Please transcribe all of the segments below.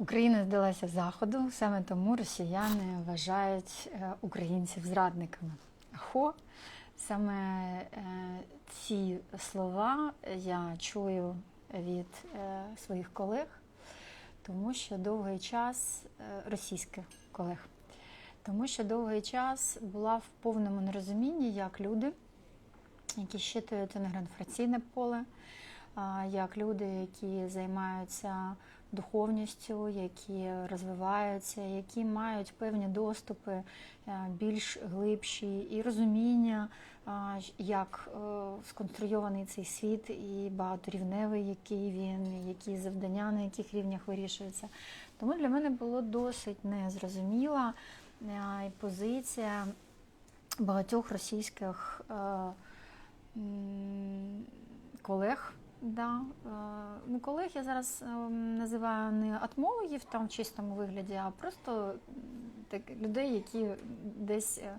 Україна здалася заходу, саме тому росіяни вважають е, українців зрадниками. Хо саме е, ці слова я чую від е, своїх колег, тому що довгий час російських колег, тому що довгий час була в повному нерозумінні, як люди, які щитують інформаційне поле, як люди, які займаються духовністю, які розвиваються, які мають певні доступи е, більш глибші і розуміння, як е, сконструйований цей світ і багаторівневий, який він, які завдання на яких рівнях вирішуються. Тому для мене було досить незрозуміла е, позиція багатьох російських е, колег. Да. е, Ну, колег я зараз е, називаю не атмологів там в чистому вигляді, а просто так, людей, які десь е,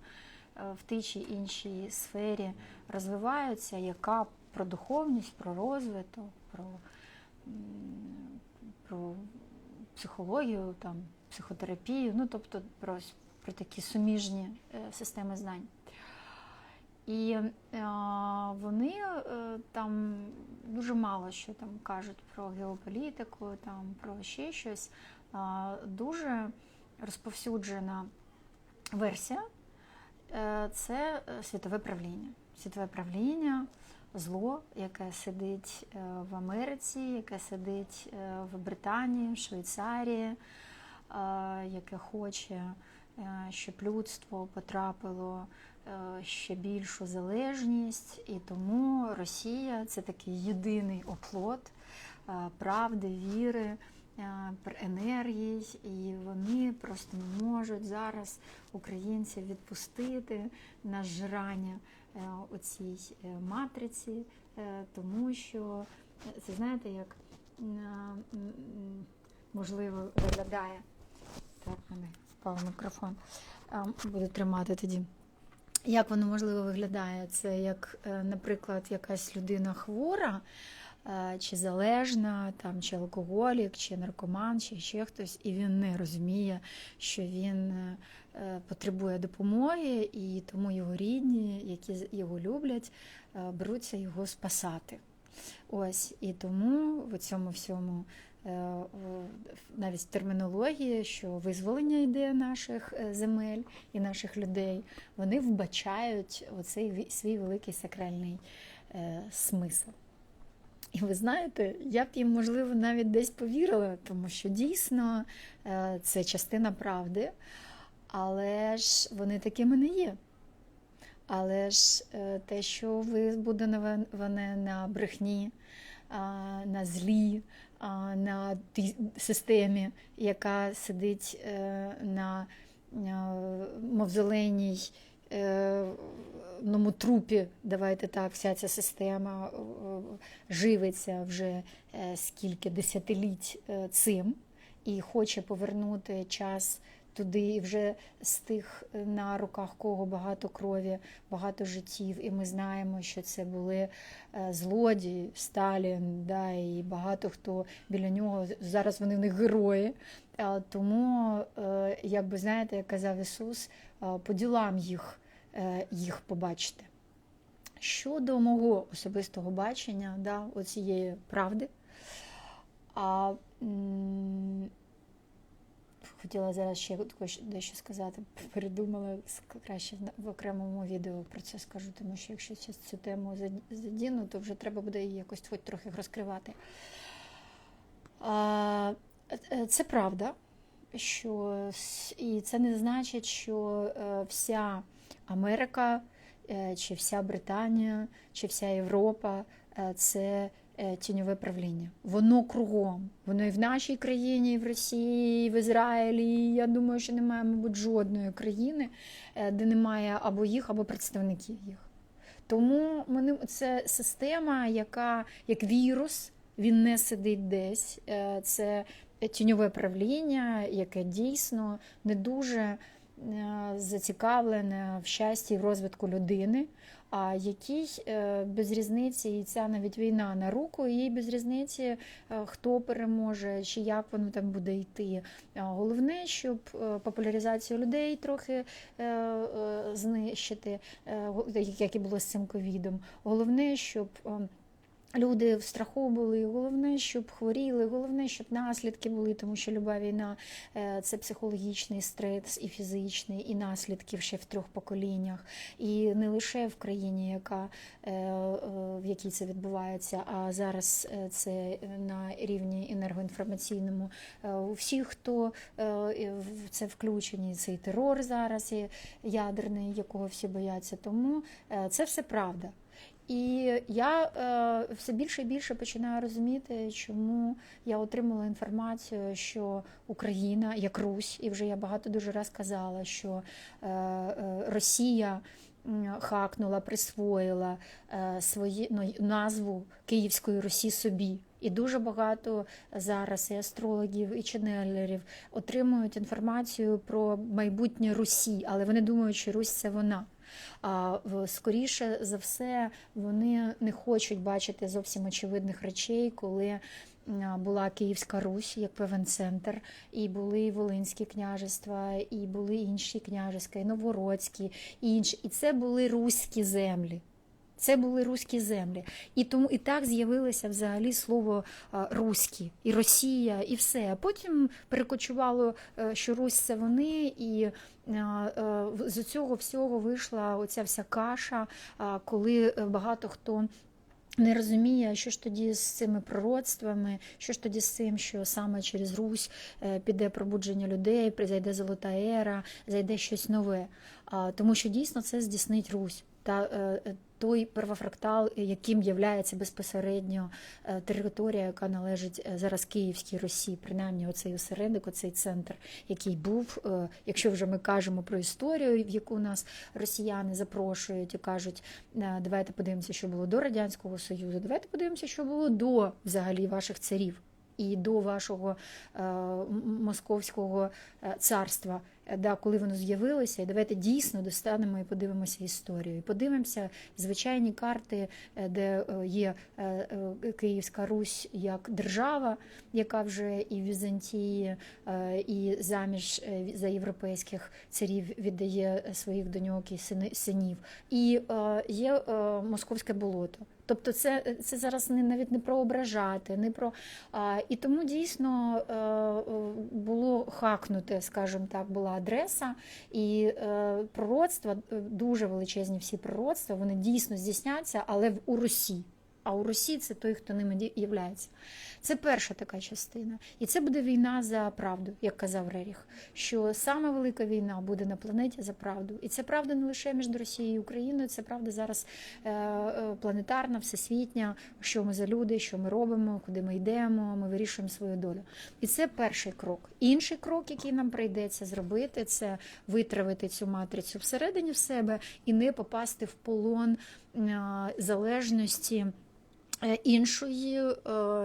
в тій чи іншій сфері розвиваються, яка про духовність, про розвиток, про, про психологію, там, психотерапію, ну тобто про, про такі суміжні системи знань. І е, вони е, там дуже мало що там кажуть про геополітику, там про ще щось. А, дуже розповсюджена версія е, це е, світове правління. Світове правління, зло, яке сидить е, в Америці, яке сидить е, в Британії, в Швейцарії, е, яке хоче, е, щоб людство потрапило е, ще більшу залежність, і тому Росія це такий єдиний оплот е, правди, віри, е, енергії, і вони просто не можуть зараз українців відпустити на жрання е, у цій е, матриці, е, тому що е, це знаєте, як е, можливо виглядає. Так, мене впав мікрофон. Буду тримати тоді. Як воно можливо виглядає? Це як, е, наприклад, якась людина хвора, е, чи залежна, там, чи алкоголік, чи наркоман, чи ще хтось, і він не розуміє, що він е, потребує допомоги, і тому його рідні, які його люблять, беруться його спасати. Ось і тому в цьому всьому навіть термінології, що визволення йде наших е, земель і наших людей, вони вбачають оцей свій великий сакральний е, смисл. І ви знаєте, я б їм, можливо, навіть десь повірила, тому що дійсно е, це частина правди, але ж вони такими не є. Але ж е, те, що ви збудоване на брехні, на злі, на тій системі, яка сидить е, на е, мавзолейній е, трупі, давайте так, вся ця система живиться вже скільки десятиліть цим. І хоче повернути час туди і вже з тих е, на руках кого багато крові, багато життів, і ми знаємо, що це були е, злодії, Сталін, да, і багато хто біля нього зараз вони них герої. Тому, е, як би знаєте, як казав Ісус, по ділам їх, їх побачите. Щодо мого особистого бачення, да, оцієї правди, а, хотіла зараз ще дещо сказати, передумала краще в- окремому відео про це скажу, тому що якщо цю, тему задіну, то вже треба буде її якось хоч трохи розкривати. Е, Це правда, що і це не значить, що е, вся Америка, е, чи вся Британія, чи вся Європа це тіньове правління. Воно кругом. Воно і в нашій країні, і в Росії, і в Ізраїлі. І я думаю, що немає, мабуть, жодної країни, е, де немає або їх, або представників їх. Тому це система, яка як вірус, він не сидить десь. Е, Це тіньове правління, яке дійсно не дуже зацікавлене в щасті і в розвитку людини, а який е, без різниці, і ця навіть війна на руку, і без різниці, е, хто переможе, чи як воно там буде йти. Головне, щоб е, популяризацію людей трохи е, е, знищити, е, як і було з цим ковідом. Головне, щоб е, Люди в страху були, головне, щоб хворіли, головне, щоб наслідки були, тому що люба війна е, це психологічний стрес і фізичний, і наслідки ще в трьох поколіннях. І не лише в країні, яка, е, е, в якій це відбувається, а зараз це на рівні енергоінформаційному. У всіх, хто в це включені, цей терор зараз і ядерний, якого всі бояться. Тому це все правда. І я е, все більше і більше починаю розуміти, чому я отримала інформацію, що Україна як Русь, і вже я багато дуже раз казала, що е, е, Росія хакнула, присвоїла е, свої ну, назву Київської Русі собі. І дуже багато зараз і астрологів, і ченелерів отримують інформацію про майбутнє Русі, але вони думають, що Русь це вона. А скоріше за все вони не хочуть бачити зовсім очевидних речей, коли була Київська Русь як певен центр, і були Волинські княжества, і були інші княжества, і Новгородські, і інші. І це були руські землі. Це були руські землі. І тому і так з'явилося взагалі слово руські, і Росія, і все. А потім перекочувало, е, що Русь це вони, і е, е, з цього всього вийшла оця вся каша, коли е, багато хто. Не розуміє, що ж тоді з цими пророцтвами, що ж тоді з цим, що саме через Русь е, піде пробудження людей, зайде золота ера, зайде щось нове. Тому що дійсно це здійснить Русь та е, е, той первофрактал, яким є безпосередньо е, територія, яка належить е, зараз Київській Русі, принаймні оцей осередок, оцей центр, який був. е, Якщо вже ми кажемо про історію, в яку нас росіяни запрошують і кажуть, е, давайте подивимося, що було до радянського союзу, давайте подивимося, що було до взагалі ваших царів. І до вашого е, московського е, царства, е, да, коли воно з'явилося, і давайте дійсно достанемо і подивимося історію. І подивимося звичайні карти, е, де е, є е, е, Київська Русь як держава, яка вже і в Візантії, е, і заміж е, за європейських царів віддає своїх доньок і синів. І е, є е, московське болото. Тобто, це, це зараз не навіть не про ображати, не про а, і тому дійсно е, е, було хакнуте, скажімо так, була адреса, і е, пророцтва е, дуже величезні всі пророцтва, вони дійсно здійсняться, але в у Русі. А у Русі це той, хто ними являється. Це перша така частина. І це буде війна за правду, як казав Реріх, що саме велика війна буде на планеті за правду. І це правда не лише між Росією і Україною, це правда зараз е, е, планетарна, всесвітня, що ми за люди, що ми робимо, куди ми йдемо, ми вирішуємо свою долю. І це перший крок. Інший крок, який нам прийдеться зробити, це витравити цю матрицю всередині в себе і не попасти в полон е, залежності. Е, Іншої, е,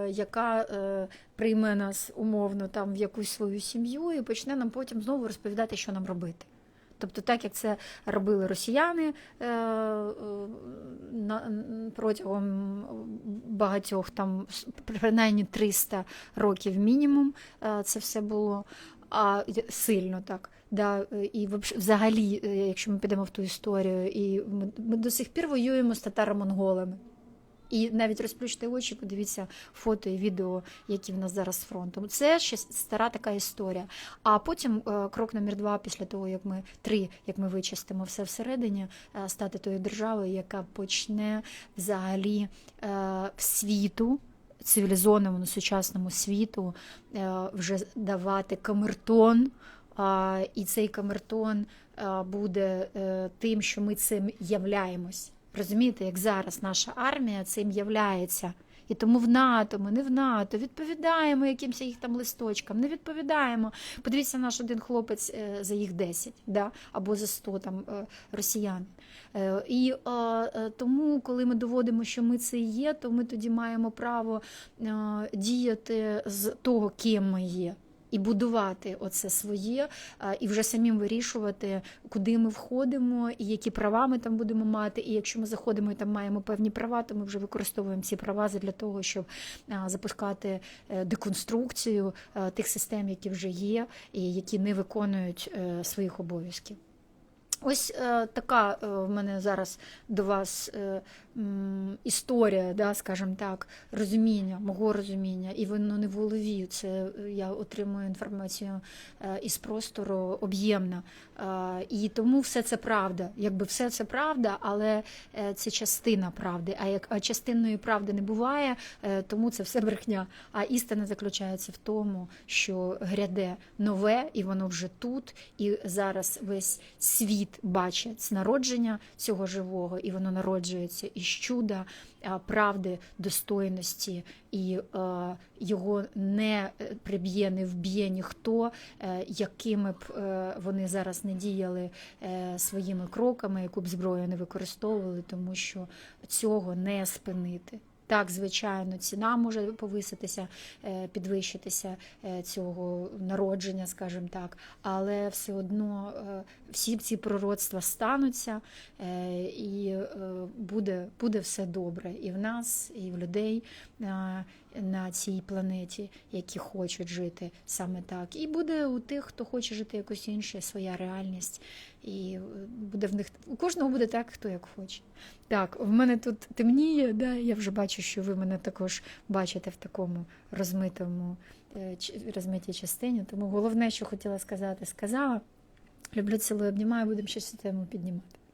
яка е, прийме нас умовно там в якусь свою сім'ю і почне нам потім знову розповідати, що нам робити. Тобто, так як це робили росіяни протягом багатьох там принаймні 300 років мінімум, це все було а сильно так. Да, і взагалі, якщо ми підемо в ту історію, і ми, ми до сих пір воюємо з татаро-монголами. І навіть розплющте очі, подивіться фото і відео, які в нас зараз з фронтом. Це ще стара така історія. А потім е, крок номер два, після того, як ми три, як ми вичистимо все всередині, е, стати тою державою, яка почне взагалі е, в світу. Цивілізованому сучасному світу вже давати камертон, і цей камертон буде тим, що ми цим являємось. Розумієте, як зараз наша армія цим являється. І тому в НАТО, ми не в НАТО, відповідаємо якимось їх там листочкам, не відповідаємо. Подивіться, наш один хлопець е, за їх 10, да? або за 100 там, е, росіян. Е, І тому, коли ми доводимо, що ми це є, то ми тоді маємо право діяти з того, ким ми є. І будувати оце своє, і вже самим вирішувати, куди ми входимо, і які права ми там будемо мати. І якщо ми заходимо і там маємо певні права, то ми вже використовуємо ці права для того, щоб запускати е, деконструкцію е, тих систем, які вже є, і які не виконують е, своїх обов'язків. Ось е, така е, в мене зараз до вас е, м, історія, да, скажімо так, розуміння, мого розуміння, і воно не в голові. Це е, я отримую інформацію е, із простору об'ємна. Е, і тому все це правда. Якби все це правда, але е, це частина правди. А як а частинної правди не буває, е, тому це все брехня. А істина заключається в тому, що гряде нове, і воно вже тут, і зараз весь світ бачить з народження цього живого, і воно народжується із чуда, правди, достойності, і е, його не е, приб'є, не вб'є ніхто, е, якими б вони зараз не діяли своїми кроками, яку б зброю не використовували, тому що цього не спинити. Так, звичайно, ціна може повиситися, е, підвищитися е, цього народження, скажімо так, але все одно е, всі ці пророцтва стануться, і буде, буде все добре і в нас, і в людей на цій планеті, які хочуть жити саме так. І буде у тих, хто хоче жити якось інше, своя реальність. І е, буде в них у кожного буде так, хто як хоче. Так, в мене тут темніє, да, я вже бачу, що ви мене також бачите в такому розмитому е, розмитій частині. Тому головне, що хотіла сказати, сказала. Люблю, цілую, обнімаю, будемо цю тему піднімати.